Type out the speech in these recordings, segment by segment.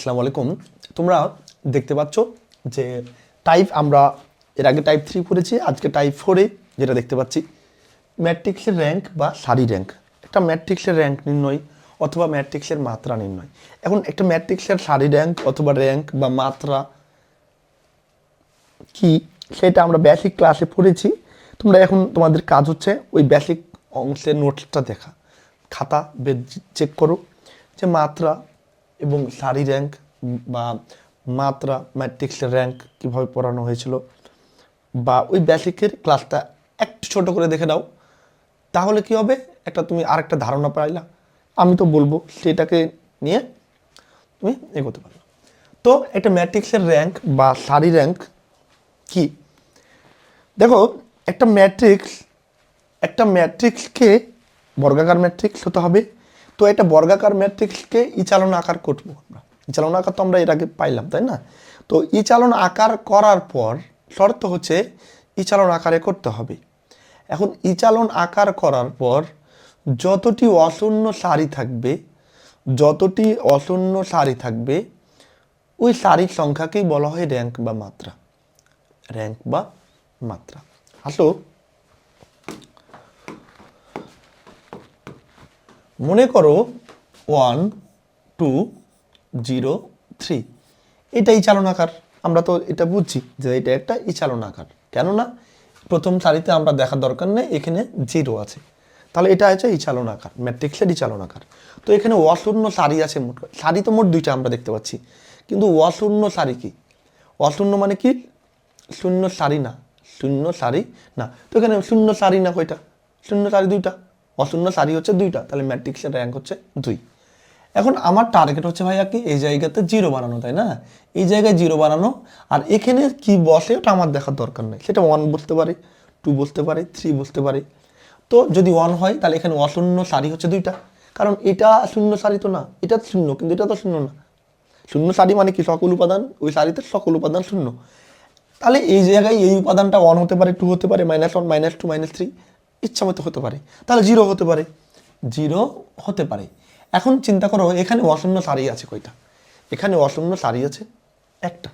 আসসালামু আলাইকুম। তোমরা দেখতে পাচ্ছ যে টাইপ আমরা এর আগে টাইপ থ্রি পড়েছি আজকে টাইপ ফোরে যেটা দেখতে পাচ্ছি ম্যাট্রিক্সের র্যাঙ্ক বা সারি র্যাঙ্ক একটা ম্যাট্রিক্সের র্যাঙ্ক নির্ণয় অথবা ম্যাট্রিক্সের মাত্রা নির্ণয়। এখন একটা ম্যাট্রিক্সের সারি র্যাঙ্ক অথবা র্যাঙ্ক বা মাত্রা কি, সেটা আমরা বেসিক ক্লাসে পড়েছি। তোমরা এখন তোমাদের কাজ হচ্ছে ওই বেসিক অংশের নোটসটা দেখা। খাতা বেদ চেক করো যে মাত্রা এবং সারি র্যাঙ্ক বা মাত্রা ম্যাট্রিক্সের র্যাঙ্ক কীভাবে পড়ানো হয়েছিল বা ওই বেসিকের ক্লাসটা একটু ছোট করে দেখে নাও। তাহলে কি হবে? একটা তুমি আরেকটা ধারণা পাইলা। আমি তো বলব, সেটাকে নিয়ে তুমি এগোতে পারো। তো একটা ম্যাট্রিক্সের র্যাঙ্ক বা সারি র্যাঙ্ক কি? দেখো, একটা ম্যাট্রিক্স একটা ম্যাট্রিক্সকে বর্গাকার ম্যাট্রিক্স হতে হবে তো এটা বর্গাকার ম্যাট্রিক্সকে ইচালন আকার করব আমরা। ইচালন আকার তো আমরা এর আগে পাইলাম, তাই না? তো ইচালন আকার করার পর শর্ত হচ্ছে ইচালন আকারে করতে হবে। এখন ইচালন আকার করার পর যতটি অশূন্য সারি থাকবে, যতটি অশূন্য সারি থাকবে, ওই সারির সংখ্যাকেই বলা হয় র্যাঙ্ক বা মাত্রা। র্যাঙ্ক বা মাত্রা। আসো। মনে করো ওয়ান, টু, জিরো, থ্রি। এটা ইচালনাকার আমরা তো এটা বুঝছি যে এটা একটা ইচালনাকার কেননা প্রথম সারিতে আমরা দেখার দরকার নেই, এখানে জিরো আছে। তাহলে এটা আছে ইচালনাকার ম্যাট্রিক্সের ইচালনাকার তো এখানে অশূন্য সারি আছে মোট সারি তো মোট দুইটা আমরা দেখতে পাচ্ছি। কিন্তু অশূন্য সারি কি? অশূন্য মানে কি? শূন্য সারি না, শূন্য সারি না। তো এখানে শূন্য সারি না কয়টা? শূন্য সারি দুইটা। অশূন্য সারি হচ্ছে দুইটা, তাহলে ম্যাট্রিক্সের র্যাঙ্ক হচ্ছে দুই। এখন আমার টার্গেট হচ্ছে ভাইয়া কি? এই জায়গাতে জিরো বানানো, তাই না? এই জায়গায় জিরো বানানো, আর এখানে কি বসে ওটা আমার দেখার দরকার নেই। সেটা ওয়ান বসতে পারে টু বসতে পারে থ্রি বসতে পারে। তো যদি ওয়ান হয়, তাহলে এখানে অশূন্য সারি হচ্ছে দুইটা। কারণ এটা শূন্য সারি তো না, এটা শূন্য, কিন্তু এটা তো শূন্য না। শূন্য সারি মানে কি? সকল উপাদান, ওই সারিতে সকল উপাদান শূন্য। তাহলে এই জায়গায় এই উপাদানটা ওয়ান হতে পারে টু হতে পারে minus one minus two minus three ইচ্ছা মতো হতে পারে। তাহলে জিরো হতে পারে। জিরো হতে পারে। এখন চিন্তা করো, এখানে অশূন্য সারি আছে কয়টা? এখানে অশূন্য সারি আছে একটা।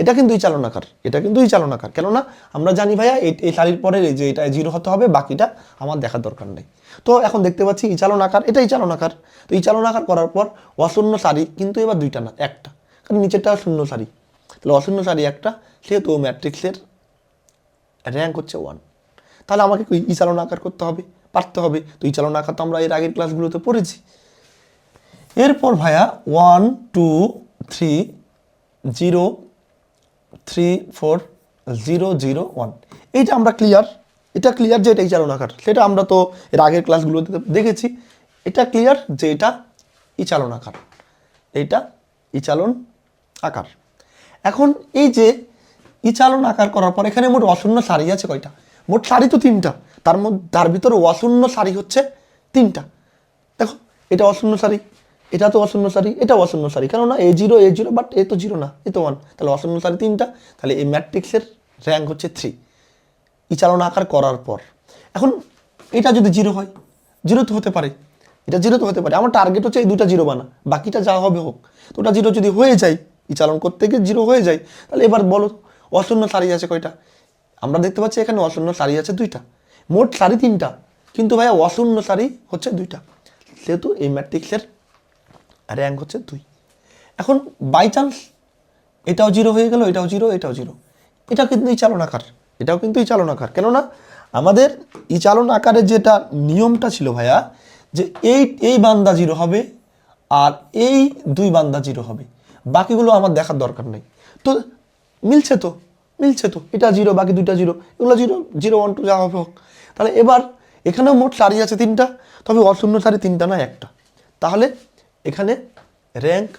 এটা কিন্তু এই চালনাকার। এটা কিন্তু এই চালনাকার। কেননা আমরা জানি ভাইয়া, এই সারির পরে যে এটা জিরো হতে হবে, বাকিটা আমার দেখার দরকার নেই। তো এখন দেখতে পাচ্ছি এই চালনাকার এটা এই চালনাকার। তো এই চালনাকার করার পর অশূন্য সারি কিন্তু এবার দুইটা না, একটা। কারণ নিচেরটা শূন্য সারি। তাহলে অশূন্য সারি একটা, সেহেতু ম্যাট্রিক্সের র্যাঙ্ক হচ্ছে ওয়ান তাহলে আমাকে ই চালনা আকার করতে হবে, পারতে হবে। তো ই চালনা আকার তো আমরা এর আগের ক্লাসগুলোতে পড়েছি। এরপর ভাইয়া one two three zero three four zero zero one এইটা আমরা ক্লিয়ার এটা ক্লিয়ার যে এটা এই চালন আকার। সেটা আমরা তো এর আগের ক্লাসগুলোতে দেখেছি। এটা ক্লিয়ার যে এটা ই চালন আকার। এইটা ই চালন আকার। এখন এই যে ই চালন আকার করার পর এখানে মোট অশূন্য সারি আছে কয়টা? মোট শাড়ি তো তিনটা। তার মধ্যে, তার ভিতরে অশূন্য শাড়ি হচ্ছে তিনটা। দেখো, এটা অশূন্য শাড়ি, এটা তো অশূন্য শাড়ি, এটা অশূন্য সারি কেননা A zero A zero but A তো জিরো না এ তো ওয়ান তাহলে অশূন্য শাড়ি তিনটা, তাহলে এই ম্যাট্রিক্সের র্যাঙ্ক হচ্ছে থ্রি ই চালনা আকার করার পর। এখন, এটা যদি জিরো হয় জিরো তো হতে পারে। এটা জিরো তো হতে পারে। আমার টার্গেট হচ্ছে এই দুটা জিরো বানা। বাকিটা যা হবে হোক। তো ওটা জিরো যদি হয়ে যায় ই চালন করতে গিয়ে জিরো হয়ে যায়, তাহলে এবার বলো অশূন্য শাড়ি আছে কয়টা? আমরা দেখতে পাচ্ছি এখানে অশূন্য সারি আছে দুইটা, মোট সারি তিনটা, কিন্তু ভাইয়া অশূন্য সারি হচ্ছে দুইটা। সেহেতু এই ম্যাট্রিক্সের র্যাঙ্ক হচ্ছে দুই। এখন বাই চান্স এটাও জিরো হয়ে গেল, এটাও জিরো এটাও জিরো এটা কিন্তু এই চালন আকার এটাও কিন্তু এই চালন আকার কেননা আমাদের এই চালন আকারের যেটা নিয়মটা ছিল ভাইয়া, যে এই এই বান্দা জিরো হবে আর এই দুই বান্দা জিরো হবে। বাকিগুলো আমার দেখার দরকার নেই। তো মিলছে তো? মিলছে তো, এটা জিরো বাকি দুইটা জিরো এগুলো জিরো জিরো ওয়ান টু যা হবে হোক। তাহলে এবার এখানেও মোট সারি আছে তিনটা, তবে অশূন্য সারি তিনটা না একটা। তাহলে এখানে র্যাঙ্ক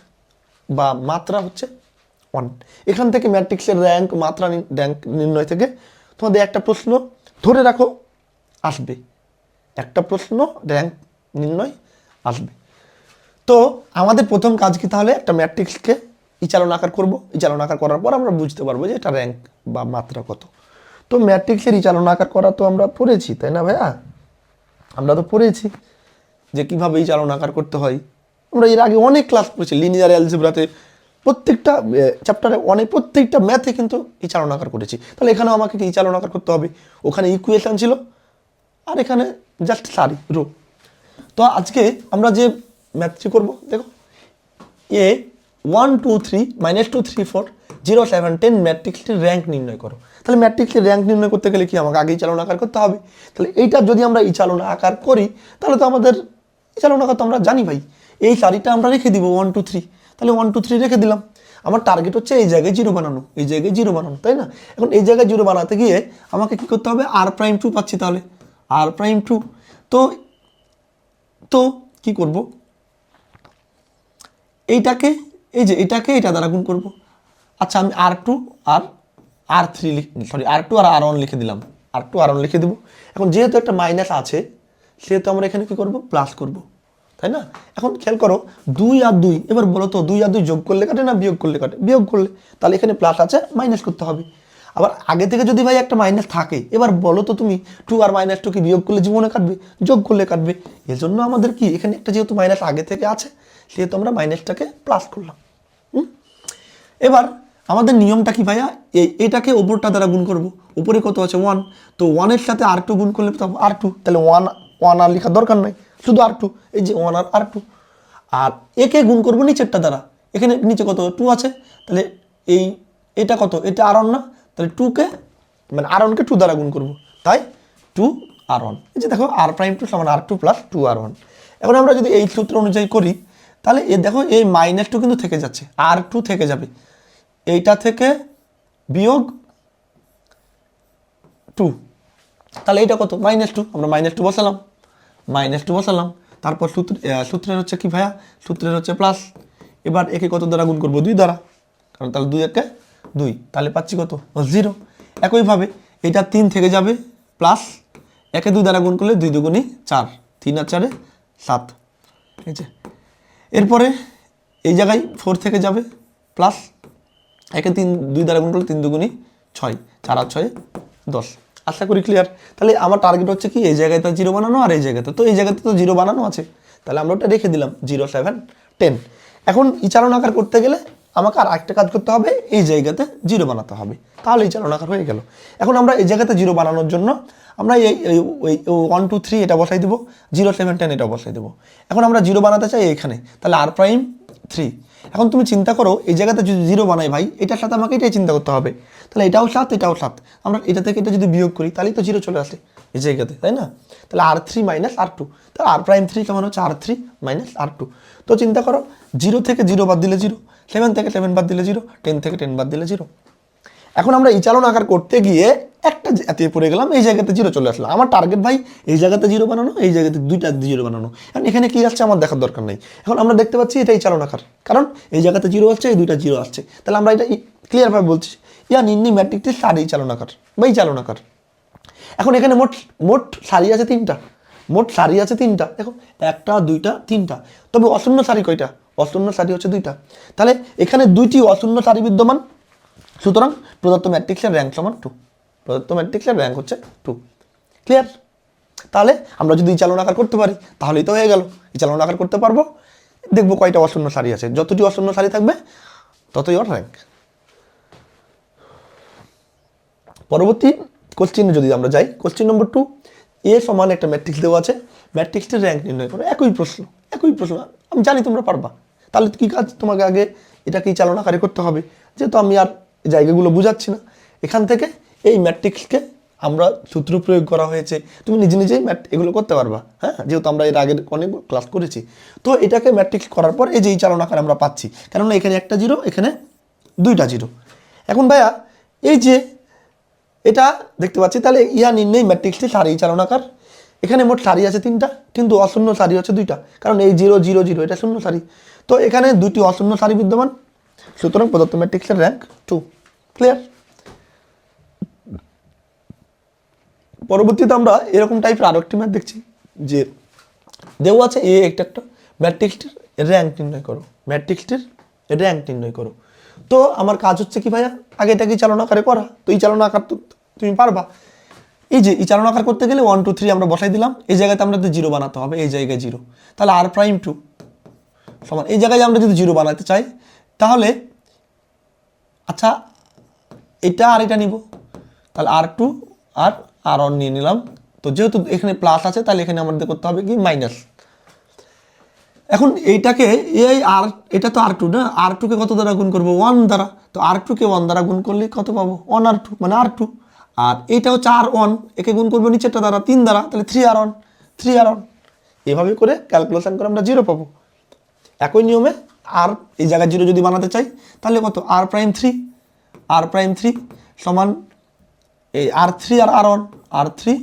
বা মাত্রা হচ্ছে ওয়ান এখান থেকে ম্যাট্রিক্সের র্যাঙ্ক মাত্রা র্যাঙ্ক নির্ণয় থেকে তোমাদের একটা প্রশ্ন ধরে রাখো, আসবে। একটা প্রশ্ন র্যাঙ্ক নির্ণয় আসবে। তো আমাদের প্রথম কাজ কি তাহলে? একটা ম্যাট্রিক্সকে ইচালন আকার করব, ইচালন আকার করার পর আমরা বুঝতে পারব যে এটা র্যাঙ্ক বা মাত্রা কত। তো ম্যাট্রিক্সের ইচালন আকার করা তো আমরা পড়েছি, তাই না ভাইয়া? আমরা তো পড়েছি যে কীভাবে এই চালন আকার করতে হয়। আমরা এর আগে অনেক ক্লাস পড়েছি লিনিয়ার অ্যালজেব্রাতে প্রত্যেকটা চ্যাপ্টারে অনেক প্রত্যেকটা ম্যাথে কিন্তু এই চালনাকার করেছি। তাহলে এখানেও আমাকে কি এই চালনাকার করতে হবে? ওখানে ইকুয়েশন ছিল, আর এখানে জাস্ট সারি রো তো আজকে আমরা যে ম্যাথটি করব, দেখো A one two three minus two three four zero seven ten ম্যাট্রিক্সটির rank নির্ণয় করো। তাহলে ম্যাট্রিক্সের র্যাঙ্ক নির্ণয় করতে গেলে কি আমাকে আগেই চালনা আকার করতে হবে? তাহলে এইটা যদি আমরা এই চালনা আকার করি, তাহলে তো আমাদের এই চালনা আকার তো আমরা জানি ভাই। এই সারিটা আমরা রেখে দিব ওয়ান টু থ্রি তাহলে ওয়ান টু থ্রি রেখে দিলাম। আমার টার্গেট হচ্ছে এই জায়গায় জিরো বানানো, এই জায়গায় জিরো বানানো, তাই না? এখন এই জায়গায় জিরো বানাতে গিয়ে আমাকে কি করতে হবে? আর প্রাইম টু পাচ্ছি তাহলে। আর প্রাইম টু তো তো কি করব? এইটাকে এই যে এটাকে এটা দ্বারা গুণ করব। আচ্ছা আমি আর টু আর R three sorry R two আর আর ওয়ান লিখে দিলাম। আর টু আর ওয়ান লিখে দেবো। এখন যেহেতু একটা মাইনাস আছে, সেহেতু আমরা এখানে কী করব? প্লাস করব। তাই না? এখন খেয়াল করো, দুই আর দুই, এবার বলো তো, দুই আর দুই যোগ করলে কাটে না বিয়োগ করলে কাটে? বিয়োগ করলে। তাহলে এখানে প্লাস আছে মাইনাস করতে হবে। আবার আগে থেকে যদি ভাই একটা মাইনাস থাকে, এবার বলো তো তুমি টু আর মাইনাস টু কি বিয়োগ করলে জীবনে কাটবে, যোগ করলে কাটবে? এজন্য আমাদের কি, এখানে একটা যেহেতু মাইনাস আগে থেকে আছে, সেহেতু আমরা মাইনাসটাকে প্লাস করলাম? এবার আমাদের নিয়মটা কি ভাইয়া? এই এটাকে ওপরটা দ্বারা গুণ করব। উপরে কত আছে? ওয়ান তো ওয়ানের সাথে আর টু গুণ করলে আর টু তাহলে ওয়ান ওয়ান আর লেখার দরকার নাই। শুধু আর টু এই যে ওয়ান আর আর টু আর একে গুণ করব নিচেরটা দ্বারা। এখানে নিচে কত? টু আছে। তাহলে এই, এটা কত? এটা আর না? তাহলে টুকে মানে আর ওয়ানকে টু দ্বারা গুণ করব। তাই টু আর ওয়ান এই যে দেখো আর প্রাইম টু সমান R two plus two R one এখন আমরা যদি এই সূত্র অনুযায়ী করি, তাহলে এ দেখো এই মাইনাস টু কিন্তু থেকে যাচ্ছে আর টু থেকে যাবে। এইটা থেকে বিয়োগ টু তাহলে এইটা কত? মাইনাস টু আমরা মাইনাস টু বসালাম। মাইনাস টু বসালাম। তারপর সূত্র সূত্রের হচ্ছে কি ভাইয়া? সূত্রের হচ্ছে প্লাস এবার একে কত দ্বারা গুণ করব? দুই দ্বারা। কারণ তাহলে দুই একে দুই, তাহলে পাচ্ছি কত? জিরো একইভাবে এটা তিন থেকে যাবে প্লাস একে দুই দ্বারা গুণ করলে দুই দুগুণই চার। তিন আর চারে সাত। ঠিক আছে? এরপরে এই জায়গায় ফোর থেকে যাবে প্লাস একে তিন, দুই দ্বারা গুণ করলে তিন দুগুণি ছয়। চার আর ছয়ে দশ। আশা করি ক্লিয়ার তাহলে আমার টার্গেট হচ্ছে কি? এই জায়গায় তো জিরো বানানো আর এই জায়গাতে তো এই জায়গাতে তো জিরো বানানো আছে। তাহলে আমরা ওটা রেখে দিলাম জিরো সেভেন টেন এখন এই আকার করতে গেলে আমাকে আর একটা কাজ করতে হবে, এই জায়গাতে জিরো বানাতে হবে। তাহলে এই চালনাকার হয়ে গেল। এখন আমরা এই জায়গাতে জিরো বানানোর জন্য আমরা এই ওয়ান টু থ্রি এটা বসাই দেবো জিরো সেভেন টেন এটা বসাই দেবো। এখন আমরা জিরো বানাতে চাই এখানে, তাহলে আর প্রাইম থ্রি এখন তুমি চিন্তা করো, এই জায়গাতে যদি জিরো বানাই ভাই, এটার সাথে আমাকে এটাই চিন্তা করতে হবে। তাহলে এটাও সাত এটাও সাত। আমরা এটা থেকে এটা যদি বিয়োগ করি, তাহলেই তো জিরো চলে আসে এই জায়গাতে, তাই না? তাহলে R three minus R two তাহলে আর প্রাইম থ্রি কেমন হচ্ছে R three minus R two তো চিন্তা করো, জিরো থেকে জিরো বাদ দিলে জিরো সেভেন থেকে সেভেন বাদ দিলে জিরো টেন থেকে টেন বাদ দিলে জিরো এখন আমরা এই চালন আকার করতে গিয়ে একটা এতে পড়ে গেলাম, এই জায়গাতে জিরো চলে আসলো। আমার টার্গেট ভাই এই জায়গাতে জিরো বানানো, এই জায়গাতে দুইটা জিরো বানানো। এখন এখানে কী আসছে আমার দেখার দরকার নেই। এখন আমরা দেখতে পাচ্ছি এটাই চালন আকার। কারণ এই জায়গাতে জিরো আসছে, এই দুইটা জিরো আসছে। তাহলে আমরা এটা ক্লিয়ারভাবে বলছি। ইয়া নিম্নি ম্যাট্রিকটি সারি চালন আকার, বা এই চালন আকার। এখন এখানে মোট মোট সারি আছে তিনটা। মোট সারি আছে তিনটা। দেখো, একটা, দুইটা, তিনটা। তবে অশূন্য সারি কয়টা? অশূন্য সারি হচ্ছে দুইটা। তাহলে এখানে দুইটি অশূন্য সারি বিদ্যমান। সুতরাং প্রদত্ত ম্যাট্রিক্সের র্যাঙ্ক সমান টু প্রদত্ত ম্যাট্রিক্সের র্যাঙ্ক হচ্ছে টু ক্লিয়ার তাহলে আমরা যদি এই চালনাকার করতে পারি, তাহলেই তো হয়ে গেল। এই চালনাকার করতে পারব। দেখব কয়টা অশূন্য সারি আছে। যতটি অশূন্য সারি থাকবে, ততই ওর র্যাঙ্ক পরবর্তী কোশ্চিনে যদি আমরা যাই কোশ্চিন নম্বর টু এ সমান একটা ম্যাট্রিক্স দেওয়া আছে। ম্যাট্রিক্সটির র্যাঙ্ক নির্ণয় করো। একই প্রশ্ন একই প্রশ্ন। আমি জানি তোমরা পারবা। তাহলে কি কাজ? তোমাকে আগে এটাকেই চালনাকারী করতে হবে। যেহেতু আমি আর জায়গাগুলো বুঝাচ্ছি না, এখান থেকে এই ম্যাট্রিক্সকে আমরা সূত্র প্রয়োগ করা হয়েছে। তুমি নিজে নিজেই ম্যাট, এগুলো করতে পারবা। হ্যাঁ? যেহেতু আমরা এর আগের অনেক ক্লাস করেছি। তো এটাকে ম্যাট্রিক্স করার পর এই যে এই চালনাকার আমরা পাচ্ছি, কেননা এখানে একটা জিরো, এখানে দুইটা জিরো। এখন ভাইয়া, এই যে এটা দেখতে পাচ্ছি, তাহলে ইহা নির্ণয় ম্যাট্রিক্সটি সারি চালনাকার এখানে মোট সারি আছে তিনটা, কিন্তু অশূন্য সারি হচ্ছে দুইটা। কারণ এই জিরো জিরো জিরো, এটা শূন্য সারি। তো এখানে দুইটি অশূন্য সারি বিদ্যমান। সুতরাং প্রদত্ত ম্যাট্রিক্সের র্যাঙ্ক টু। ক্লিয়ার পরবর্তীতে আমরা এরকম টাইপের আরও একটি ম্যাথ দেখছি, যে দেওয়া আছে এ একটা একটা। ম্যাট্রিক্সটির র্যাঙ্ক নির্ণয় করো। ম্যাট্রিক্সটির র্যাঙ্ক নির্ণয় করো। তো আমার কাজ হচ্ছে কি ভাইয়া? আগে এটাকে চালনা আকারে করা তো এই চালনা আকার তুমি পারবা। এই যে, এই চালনা আকার করতে গেলে ওয়ান টু থ্রি আমরা বসাই দিলাম। এই জায়গাতে আমরা জিরো বানাতে হবে, এই জায়গায় জিরো তাহলে আর প্রাইম টু সমান। এই জায়গায় আমরা যদি জিরো বানাতে চাই, তাহলে আচ্ছা এটা আর এটা নিব। তাহলে আর টু আর আর অন নিয়ে নিলাম। তো যেহেতু এখানে প্লাস আছে, তাহলে এখানে আমাদের করতে হবে কি? মাইনাস এখন এইটাকে, এই আর এটা তো আর টু না? আর টুকে কত দ্বারা গুণ করব? ওয়ান দ্বারা। তো আর টুকে ওয়ান দ্বারা গুণ করলে কত পাবো? ওয়ান আর টু মানে আর টু আর এইটা হচ্ছে আর ওয়ান একে গুণ করব নিচেরটা দ্বারা, তিন দ্বারা, তাহলে three R one three R one এভাবে করে ক্যালকুলেশন করে আমরা জিরো পাবো। একই নিয়মে আর এই জায়গায় জিরো যদি বানাতে চাই, তাহলে কত? R prime three R prime three সমান এই আর থ্রি আর R one R three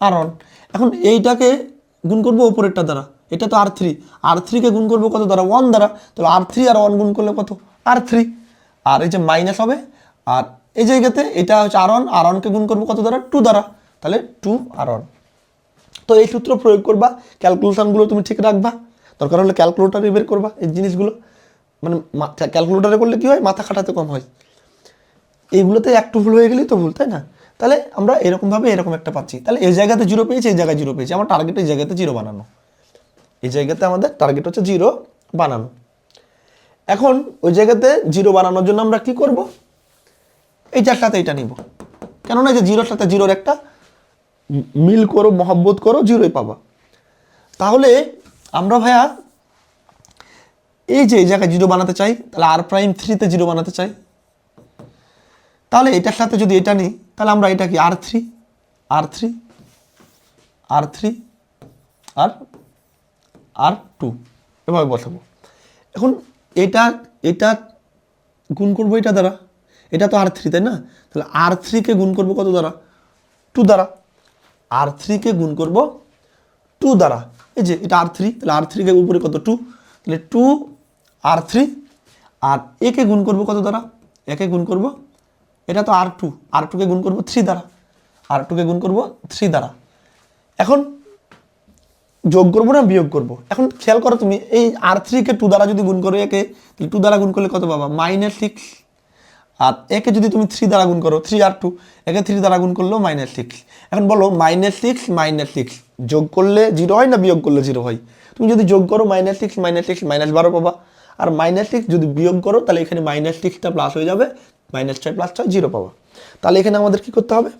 R one এখন এইটাকে গুণ করব ওপরেরটা দ্বারা, এটা তো আর থ্রি আর থ্রিকে গুণ করব কত? দ্বারা ওয়ান দ্বারা, তাহলে আর থ্রি আর ওয়ান গুণ করলে কত? আর থ্রি আর এই যে মাইনাস হবে, আর এই জায়গাতে এটা হচ্ছে আর ওয়ান আর ওয়ানকে গুণ করব কত দ্বারা? টু দ্বারা। তাহলে টু আর তো এই সূত্র প্রয়োগ করবা, ক্যালকুলেশনগুলো তুমি ঠিক রাখবা। দরকার হলে ক্যালকুলেটারে বের করবা এই জিনিসগুলো। মানে ক্যালকুলেটারে করলে কী হয়? মাথা খাটাতে কম হয়। এইগুলোতে একটু ভুল হয়ে গেলেই তো ভুল, তাই না? তাহলে আমরা এরকমভাবে এরকম একটা পাচ্ছি। তাহলে এই জায়গাতে জিরো পেয়েছি, এই জায়গায় জিরো পেয়েছি। আমার টার্গেট এই জায়গাতে জিরো বানানো। এই জায়গাতে আমাদের টার্গেট হচ্ছে জিরো বানানো। এখন ওই জায়গাতে জিরো বানানোর জন্য আমরা কি করব? এইটার সাথে এটা নিব। কেননা এই যে জিরোর সাথে জিরোর একটা মিল করো, মহব্বত করো, জিরোই পাবা। তাহলে আমরা ভাইয়া এই যে এই জায়গায় জিরো বানাতে চাই, তাহলে আর প্রাইম থ্রিতে জিরো বানাতে চাই। তাহলে এটার সাথে যদি এটা নিই, তাহলে আমরা এটা কি R three R three R three আর আর টু এভাবে বসাবো। এখন এটা এটা গুণ করব এটা দ্বারা। এটা তো আর থ্রি তাই না? তাহলে আর থ্রিকে গুণ করব কত দ্বারা? টু দ্বারা। আর থ্রিকে গুণ করব টু দ্বারা। এই যে, এটা আর থ্রি তাহলে আর থ্রিকে উপরে কত? টু তাহলে টু আর থ্রি আর একে গুণ করব কত দ্বারা? একে গুণ করব, এটা তো আর টু আর টুকে গুণ করব থ্রি দ্বারা। আর টুকে গুণ করব থ্রি দ্বারা। এখন যোগ করব না, বিয়োগ করব? এখন খেয়াল করো তুমি, এই আর থ্রিকে টু দ্বারা যদি গুণ করো একে, তাহলে টু দ্বারা গুণ করলে কত পাবা? মাইনাস সিক্স আর একে যদি তুমি থ্রি দ্বারা গুণ করো থ্রি আর টু একে থ্রি দ্বারা গুণ করলেও মাইনাস সিক্স এখন বলো মাইনাস সিক্স মাইনাস সিক্স যোগ করলে জিরো হয় না বিয়োগ করলে জিরো হয়? তুমি যদি যোগ করো minus six minus six minus বারো পাবা। আর মাইনাস সিক্স যদি বিয়োগ করো, তাহলে এখানে মাইনাস সিক্সটা প্লাস হয়ে যাবে মাইনাস ছয় প্লাস ছয় জিরো পাবা। তাহলে এখানে আমাদের কি করতে হবে?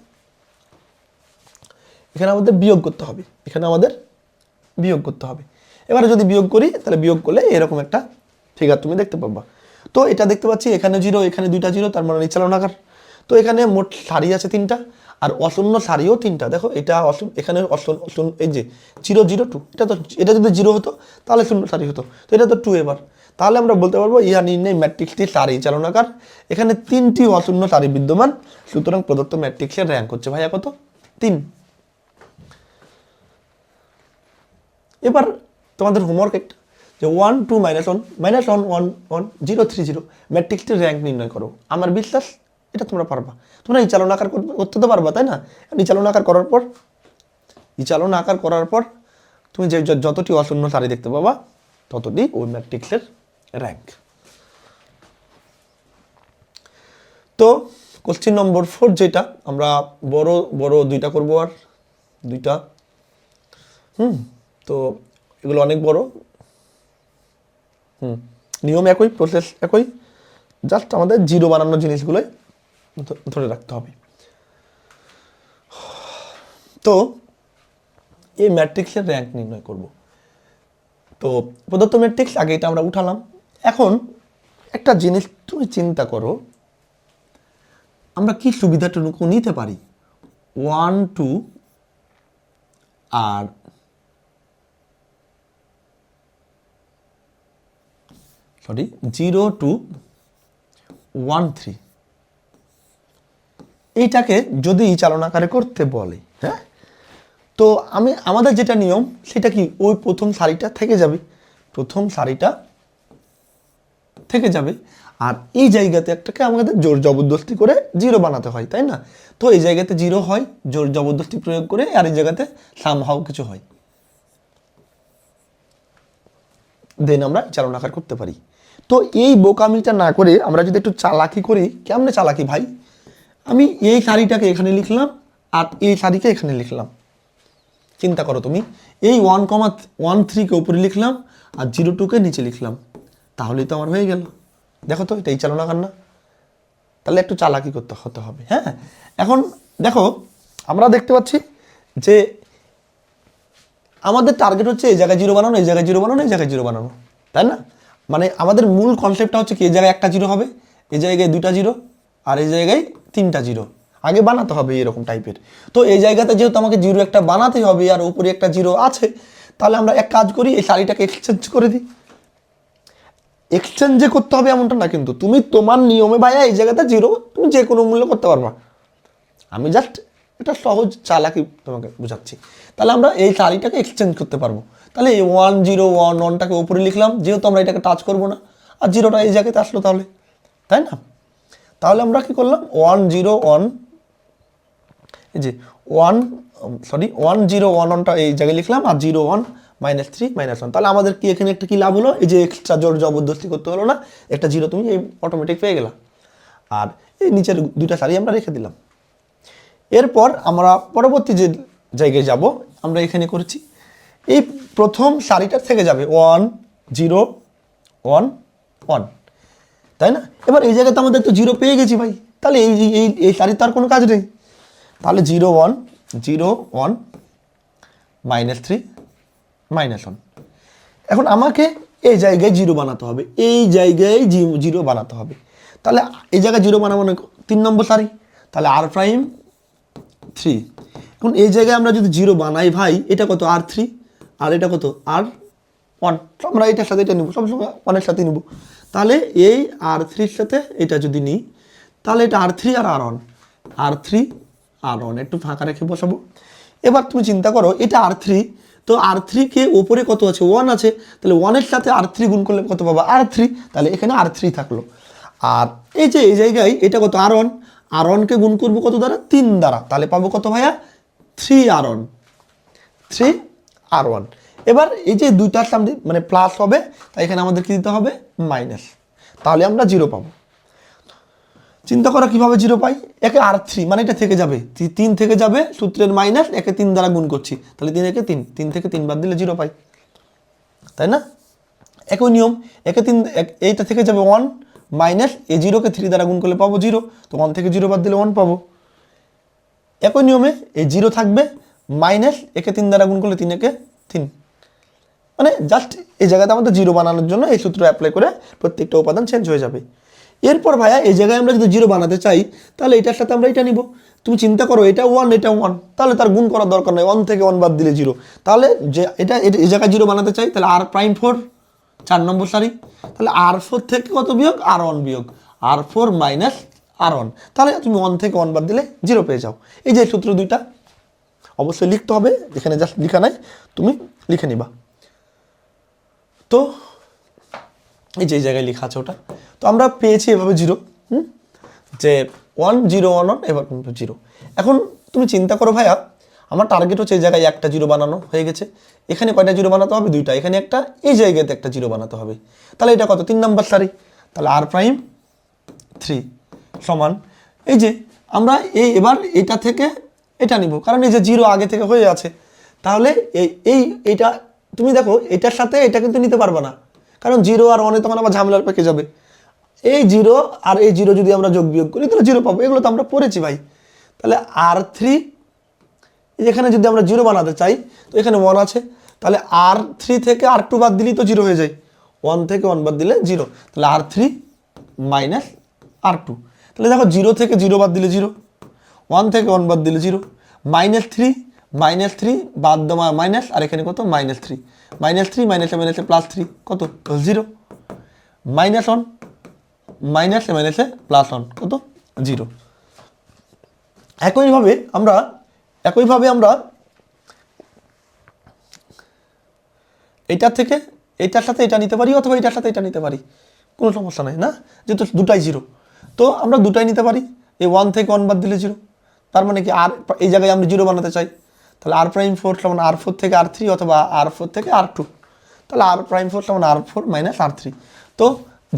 এখানে আমাদের বিয়োগ করতে হবে। এখানে আমাদের বিয়োগ করতে হবে। এবারে যদি বিয়োগ করি, তাহলে বিয়োগ করলে এরকম একটা ফিগার তুমি দেখতে পাবা। তো এটা দেখতে পাচ্ছি, এখানে জিরো, এখানে দুইটা জিরো, তার মানে নিচালনাকার তো এখানে মোট সারি আছে তিনটা, আর অশূন্য সারিও তিনটা। দেখো, এটা অশূন্য, এখানে অশূন্য এই যে জিরো জিরো, টু। এটা তো, এটা যদি জিরো হতো, তাহলে শূন্য সারি হতো। তো এটা তো টু এবার। তাহলে আমরা বলতে পারব, ইহা নির্ণয় ম্যাট্রিক্সটি সারি চালনাকার। এখানে তিনটি অশূন্য সারি বিদ্যমান, সুতরাং প্রদত্ত ম্যাট্রিক্সের র্যাঙ্ক হচ্ছে ভাইয়া কত? তিন। এবার তোমাদের হোমওয়ার্ক একটা। যে one two minus one minus one one one zero three zero ম্যাট্রিক্সটির rank নির্ণয় করো। আমার বিশ্বাস, এটা তোমরা পারবা। তোমরা এই চালনাকার করতে করতে তো পারবা, তাই না? এই চালন আকার করার পর, এই চালন আকার করার পর, তুমি যে যতটি অশূন্য সারি দেখতে পাবা, ততটি ওই ম্যাট্রিক্সের র্যাঙ্ক তো কোশ্চেন নম্বর ফোর যেটা, আমরা বড় বড় দুইটা করব আর, দুইটা। হুম, তো এগুলো অনেক বড়। হুম। নিয়ম একই প্রসেস একই। জাস্ট আমাদের জিরো বানানোর জিনিসগুলোই ধরে রাখতে হবে। তো এই ম্যাট্রিক্সের র্যাঙ্ক নির্ণয় করব। তো প্রদত্ত ম্যাট্রিক্স আগে এটা আমরা উঠালাম। এখন একটা জিনিস তুমি চিন্তা করো, আমরা কি সুবিধাটুকু নিতে পারি? ওয়ান টু আর sorry zero two one three এইটাকে যদি চালনাকারে করতে বলে হ্যাঁ? তো আমি, আমাদের যেটা নিয়ম, সেটা কি ওই প্রথম সারিটা থেকে যাবে? প্রথম সারিটা থেকে যাবে। আর এই জায়গাতে একটাকে আমাদের জোর জবরদস্তি করে জিরো বানাতে হয়, তাই না? তো এই জায়গাতে জিরো হয়, জোর জবরদস্তি প্রয়োগ করে আর এই জায়গাতে সামহাও কিছু হয়। দেন আমরা চালনাকার করতে পারি। তো এই বোকামিটা না করে আমরা যদি একটু চালাকি করি, কেমনে চালাকি ভাই? আমি এই শাড়িটাকে এখানে লিখলাম আর এই শাড়িকে এখানে লিখলাম। চিন্তা করো তুমি। এই ওয়ান কমা ওয়ান থ্রিকে উপরে লিখলাম আর জিরো টুকে নিচে লিখলাম। তাহলেই তো আমার হয়ে গেল। দেখো তো, এটাই এই চালনাকার না তাহলে একটু চালাকি করতে হতে হবে হ্যাঁ? এখন দেখো, আমরা দেখতে পাচ্ছি যে আমাদের টার্গেট হচ্ছে এই জায়গায় জিরো বানানো, এই জায়গায় জিরো বানানো, এই জায়গায় জিরো বানানো। তাই না? মানে আমাদের মূল কনসেপ্টটা হচ্ছে কি, এই জায়গায় একটা জিরো হবে, এই জায়গায় দুইটা জিরো আর এই জায়গায় তিনটা জিরো আগে বানাতে হবে এরকম টাইপের তো এই জায়গাতে যেহেতু আমাকে জিরো একটা বানাতে হবে, আর উপরে একটা জিরো আছে, তাহলে আমরা এক কাজ করি, এই শাড়িটাকে এক্সচেঞ্জ করে দিই। এক্সচেঞ্জ করতে হবে এমনটা না, কিন্তু তুমি তোমার নিয়মে ভাইয়া এই জায়গাতে জিরো তুমি যে কোনো মূল্য করতে পারবা। আমি জাস্ট এটা সহজ চালাকি তোমাকে বোঝাচ্ছি। তাহলে আমরা এই শাড়িটাকে এক্সচেঞ্জ করতে পারব। তাহলে এই ওয়ান জিরো ওয়ান ওয়ানটাকে ওপরে লিখলাম, যেহেতু আমরা এটাকে টাচ করব না। আর জিরোটা এই জায়গাতে আসলো তাহলে, তাই না? তাহলে আমরা কি করলাম? ওয়ান জিরো ওয়ান এই যে one sorry one zero one ওয়ানটা এই জায়গায় লিখলাম, আর zero one minus three minus one তাহলে আমাদের কি এখানে একটা কী লাভ হলো? এই যে এক্সট্রা জোর জবরদস্তি করতে হলো না? একটা জিরো তুমি এই অটোমেটিক পেয়ে গেলাম আর এই নিচের দুইটা সারি আমরা রেখে দিলাম। এরপর আমরা পরবর্তী যে জায়গায় যাব, আমরা এখানে করেছি এই প্রথম সারিটা থেকে যাবে। ওয়ান জিরো ওয়ান ওয়ান তাই না? এবার এই জায়গাতে আমাদের তো জিরো পেয়ে গেছি ভাই। তাহলে এই এই এই সারির তার কোনো কাজ নেই। তাহলে zero one zero one minus three minus one এখন আমাকে এই জায়গায় জিরো বানাতে হবে। এই জায়গায় জি জিরো বানাতে হবে। তাহলে এই জায়গায় জিরো বানাবো না। তিন নম্বর সারি। তাহলে আর প্রাইম থ্রি এখন এই জায়গায় আমরা যদি জিরো বানাই ভাই, এটা কত? আর থ্রি আর এটা কত? আর ওয়ান আমরা এটার সাথে এটা নেব সবসময় ওয়ানের সাথে নেব। তাহলে এই আর থ্রির সাথে এটা যদি নিই, তাহলে এটা আর থ্রি আর R one R three R one একটু ফাঁকা রেখে বসাবো। এবার তুমি চিন্তা করো, এটা আর থ্রি তো আর থ্রিকে ওপরে কত আছে? ওয়ান আছে। তাহলে ওয়ানের সাথে আর থ্রি গুণ করলে কত পাবো? আর থ্রি তাহলে এখানে আর থ্রি থাকল। আর এই যে, এই জায়গায় এটা কত? আর ওয়ান আর ওয়ানকে গুণ করব কত দ্বারা? তিন দ্বারা। তাহলে পাবো কত ভাইয়া? Three R one three R one এবার এই যে দুইটার সামনে মানে প্লাস হবে, তাই এখানে আমাদের কি দিতে হবে মাইনাস তাহলে আমরা জিরো পাবো। চিন্তা করো কীভাবে জিরো পাই? একে আর থ্রি মানে এটা থেকে যাবে। তিন থেকে যাবে, সূত্রের মাইনাস একে তিন দ্বারা গুণ করছি। তাহলে তিন একে তিন তিন থেকে তিন বাদ দিলে জিরো পাই। তাই না? একই নিয়ম, একে তিন এইটা থেকে যাবে ওয়ান মাইনাস এ জিরোকে থ্রি দ্বারা গুণ করলে পাবো জিরো তো ওয়ান থেকে জিরো বাদ দিলে ওয়ান পাবো। একই নিয়মে এই জিরো থাকবে মাইনাস একে তিন দ্বারা গুণ করলে তিন একে তিন। মানে জাস্ট এই জায়গাতে আমাদের জিরো বানানোর জন্য এই সূত্র অ্যাপ্লাই করে প্রত্যেকটা উপাদান চেঞ্জ হয়ে যাবে। এরপর ভাইয়া, এই জায়গায় আমরা যদি জিরো বানাতে চাই, তাহলে এটার সাথে আমরা এটা নিব। তুমি চিন্তা করো, এটা ওয়ান এটা ওয়ান তাহলে তার গুণ করার দরকার নেই ওয়ান থেকে ওয়ান বাদ দিলে জিরো তাহলে যে এটা, এটা- এই জায়গায় জিরো বানাতে চাই, তাহলে আর প্রাইম ফোর চার নম্বর সারি। তাহলে আর ফোর থেকে কত বিয়োগ? আর ওয়ান বিয়োগ। R four minus R one তাহলে তুমি ওয়ান থেকে ওয়ান বাদ দিলে জিরো পেয়ে যাও। এই যে সূত্র দুইটা। অবশ্যই লিখতে হবে, এখানে জাস্ট লেখা নাই, তুমি লিখে নিবা। তো এই যে জায়গায় লেখা আছে ওটা। তো আমরা পেয়েছি এভাবে জিরো, হুম? যে ওয়ান জিরো ওয়ান ওয়ান এবার জিরো এখন তুমি চিন্তা করো ভাইয়া, আমার টার্গেট হচ্ছে এই জায়গায় একটা জিরো বানানো হয়ে গেছে। এখানে কয়টা জিরো বানাতে হবে? দুইটা। এখানে একটা, এই জায়গাতে একটা জিরো বানাতে হবে। তাহলে এটা কত? তিন নাম্বার সারি। তাহলে আর প্রাইম থ্রি সমান। এই যে আমরা এই, এবার এটা থেকে এটা নিব, কারণ এই যে জিরো আগে থেকে হয়ে আছে, তাহলে এই এই, এইটা, তুমি দেখো, এটার সাথে এটা কিন্তু নিতে পারবে না, কারণ জিরো আর ওয়ানে তখন আবার ঝামেলার পেকে যাবে। এই জিরো আর এই জিরো যদি আমরা যোগ বিয়োগ করি, তাহলে জিরো পাবো, এগুলো তো আমরা পড়েছি ভাই। তাহলে আর থ্রি এখানে যদি আমরা জিরো বানাতে চাই, তো এখানে ওয়ান আছে, তাহলে আর থ্রি থেকে আর টু বাদ দিলেই তো জিরো হয়ে যায়। ওয়ান থেকে ওয়ান বাদ দিলে জিরো তাহলে R three minus R two তাহলে দেখো জিরো থেকে জিরো বাদ দিলে জিরো ওয়ান থেকে ওয়ান বাদ দিলে zero minus three minus three বাদ দেওয়া মাইনাস আর এখানে কত? মাইনাস থ্রি মাইনাস থ্রি মাইনাসে মাইনাসে প্লাস থ্রি কত? জিরো মাইনাস ওয়ান মাইনাসে মাইনাসে প্লাস ওয়ান কত? জিরো একইভাবে আমরা একইভাবে আমরা এটার থেকে এটার সাথে এটা নিতে পারি অথবা এটার সাথে এটা নিতে পারি। কোনো সমস্যা নাই, না? যেহেতু দুটাই জিরো তো আমরা দুটাই নিতে পারি। এই ওয়ান থেকে ওয়ান বাদ দিলে জিরো তার মানে কি আর এই জায়গায় আমরা জিরো বানাতে চাই? তাহলে আর প্রাইম ফোর সমান আর ফোর থেকে আর থ্রি অথবা আর ফোর থেকে আর টু তাহলে আর প্রাইম ফোর সমান R four minus R three তো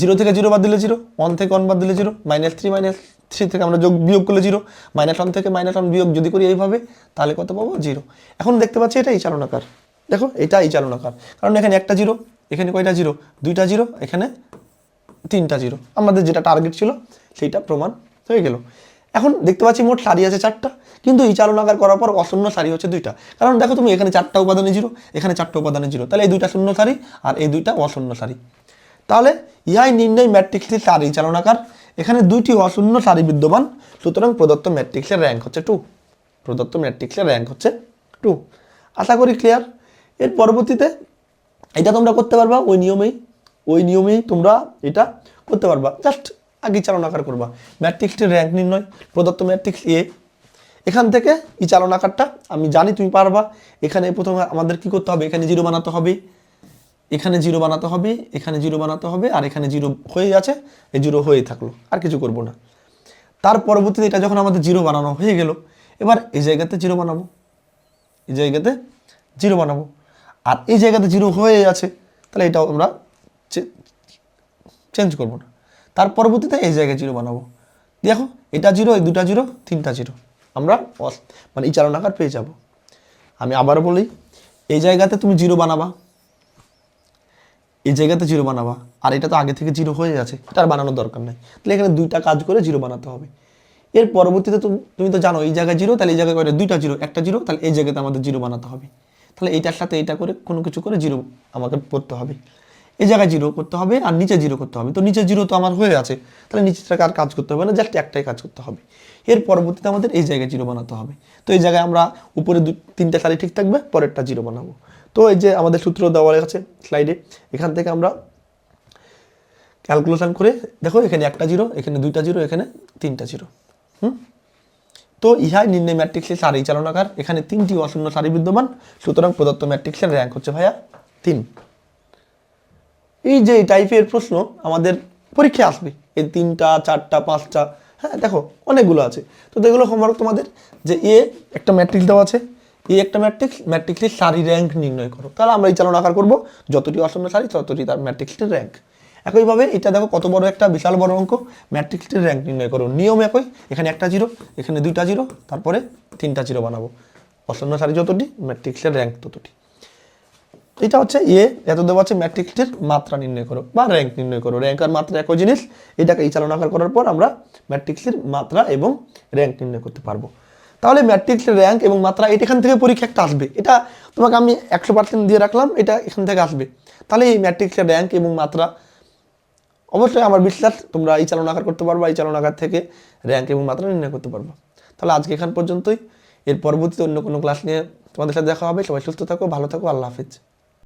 জিরো থেকে জিরো বাদ দিলে জিরো ওয়ান থেকে ওয়ান বাদ দিলে zero minus three minus three থেকে আমরা যোগ বিয়োগ করলে জিরো মাইনাস ওয়ান থেকে মাইনাস ওয়ান বিয়োগ যদি করি এইভাবে, তাহলে কত পাবো? জিরো এখন দেখতে পাচ্ছি এটা এই চালনাকার। দেখো, এটা এই চালনাকার। কারণ এখানে একটা জিরো এখানে কয়টা জিরো দুইটা জিরো এখানে তিনটা জিরো আমাদের যেটা টার্গেট ছিল, সেইটা প্রমাণ হয়ে গেল। এখন দেখতে পাচ্ছি মোট সারি আছে চারটা। কিন্তু এই চালনাকার করার পর অশূন্য সারি হচ্ছে দুইটা। কারণ দেখো তুমি, এখানে চারটা উপাদানে জিরো এখানে চারটা উপাদানে জিরো তাহলে এই দুইটা শূন্য সারি আর এই দুইটা অশূন্য সারি তাহলে ইহাই নির্ণয় ম্যাট্রিক্সের সারি চালনাকার এখানে দুইটি অশূন্য সারি বিদ্যমান, সুতরাং প্রদত্ত ম্যাট্রিক্সের র্যাঙ্ক হচ্ছে টু প্রদত্ত ম্যাট্রিক্সের র্যাঙ্ক হচ্ছে টু আশা করি ক্লিয়ার এর পরবর্তীতে এটা তোমরা করতে পারবা, ওই নিয়মেই ওই নিয়মেই তোমরা এটা করতে পারবা। জাস্ট আগে চালনাকার করবা। ম্যাট্রিক্সটির র্যাঙ্ক নির্ণয়, প্রদত্ত ম্যাট্রিক্স এ এখান থেকে এই চালনাকারটা আমি জানি তুমি পারবা। এখানে প্রথমে আমাদের কি করতে হবে? এখানে জিরো বানাতে হবে। এখানে জিরো বানাতে হবে, এখানে জিরো বানাতে হবে, আর এখানে জিরো হয়ে আছে। এই জিরো হয়ে থাকল, আর কিছু করব না। তার পরবর্তীতে এটা যখন আমাদের জিরো বানানো হয়ে গেল, এবার এই জায়গাতে জিরো বানাবো। এই জায়গাতে জিরো বানাবো। আর এই জায়গাতে জিরো হয়ে আছে, তাহলে এটাও আমরা চেঞ্জ করব না। তার পরবর্তীতে এই জায়গায় জিরো বানাবো। দেখো, এটা জিরো, এই দুটা জিরো, তিনটা জিরো। আমরা মানে এই চালনাকার পেয়ে যাব। আমি আবারও বলি, এই জায়গাতে তুমি জিরো বানাবা। এই জায়গাতে জিরো বানাবা। আর এটা তো আগে থেকে জিরো হয়ে আছে, এটা আর বানানোর দরকার নেই। তাহলে এখানে দুইটা কাজ করে জিরো বানাতে হবে। এর পরবর্তীতে তুমি তো জানো, এই জায়গায় জিরো, তাহলে এই জায়গায় করে দুইটা জিরো, একটা জিরো, তাহলে এই জায়গাতে আমাদের জিরো বানাতে হবে। তাহলে এইটার সাথে এটা করে কোনো কিছু করে জিরো আমাকে করতে হবে। এই জায়গায় জিরো করতে হবে আর নিচে জিরো করতে হবে। তো নিচে জিরো তো আমার হয়ে আছে, তাহলে নিচেটাকে আর কাজ করতে হবে না জাস্ট একটাই কাজ করতে হবে। এর পরবর্তীতে আমাদের এই জায়গায় জিরো বানাতে হবে। তো এই জায়গায় আমরা উপরে দু তিনটা সারি ঠিক থাকবে, পরেরটা জিরো বানাবো। তো এই যে আমাদের সূত্র দেওয়া আছে স্লাইডে এখান থেকে আমরা ক্যালকুলেশন করে, দেখো এখানে একটা জিরো এখানে দুইটা জিরো এখানে তিনটা জিরো হুম? তো ইহাই নির্ণয় ম্যাট্রিক্সের সারি চালনাকার। এখানে তিনটি অশূন্য সারি বিদ্যমান, সুতরাং প্রদত্ত ম্যাট্রিক্সের র্যাঙ্ক হচ্ছে ভাইয়া তিন। এই যে টাইপের প্রশ্ন, আমাদের পরীক্ষায় আসবে। এই তিনটা, চারটা, পাঁচটা হ্যাঁ দেখো, অনেকগুলো আছে। তো এগুলো হোমওয়ার্ক তোমাদের যে এ একটা ম্যাট্রিক্স দেওয়া আছে। এ একটা ম্যাট্রিক্স ম্যাট্রিক্সের সারি র্যাঙ্ক নির্ণয় করো। তাহলে আমরা এই চালন আকার করব। যতটি অশূন্য সারি, ততটি তার ম্যাট্রিক্সটির র্যাঙ্ক একইভাবে এটা দেখো কত বড় একটা, বিশাল বড় অঙ্ক। ম্যাট্রিক্সটির র্যাঙ্ক নির্ণয় করো। নিয়ম একই, এখানে একটা জিরো এখানে দুইটা জিরো তারপরে তিনটা জিরো বানাবো। অশূন্য সারি যতটি ম্যাট্রিক্সের র্যাঙ্ক ততটি। এটা হচ্ছে এ এত দেওয়া আছে ম্যাট্রিক্সের মাত্রা নির্ণয় করো, বা র্যাঙ্ক নির্ণয় করো। র্যাঙ্ক আর মাত্রা একই জিনিস, এটাকে এই চালনাকার করার পর আমরা ম্যাট্রিক্সের মাত্রা এবং র্যাঙ্ক নির্ণয় করতে পারব। তাহলে ম্যাট্রিক্সের র্যাঙ্ক এবং মাত্রা, এটা এখান থেকে পরীক্ষা একটা আসবে। এটা তোমাকে আমি একশো পার্সেন্ট দিয়ে রাখলাম, এটা এখান থেকে আসবে। তাহলে এই ম্যাট্রিক্সের র্যাঙ্ক এবং মাত্রা, অবশ্যই আমার বিশ্বাস তোমরা এই চালনাকার করতে পারবা, এই চালনাকার থেকে র্যাঙ্ক এবং মাত্রা নির্ণয় করতে পারবা। তাহলে আজকে এখান পর্যন্তই। এর পরবর্তীতে অন্য কোনো ক্লাস নিয়ে তোমাদের সাথে দেখা হবে। সবাই সুস্থ থাকো, ভালো থাকো, আল্লাহ হাফিজ।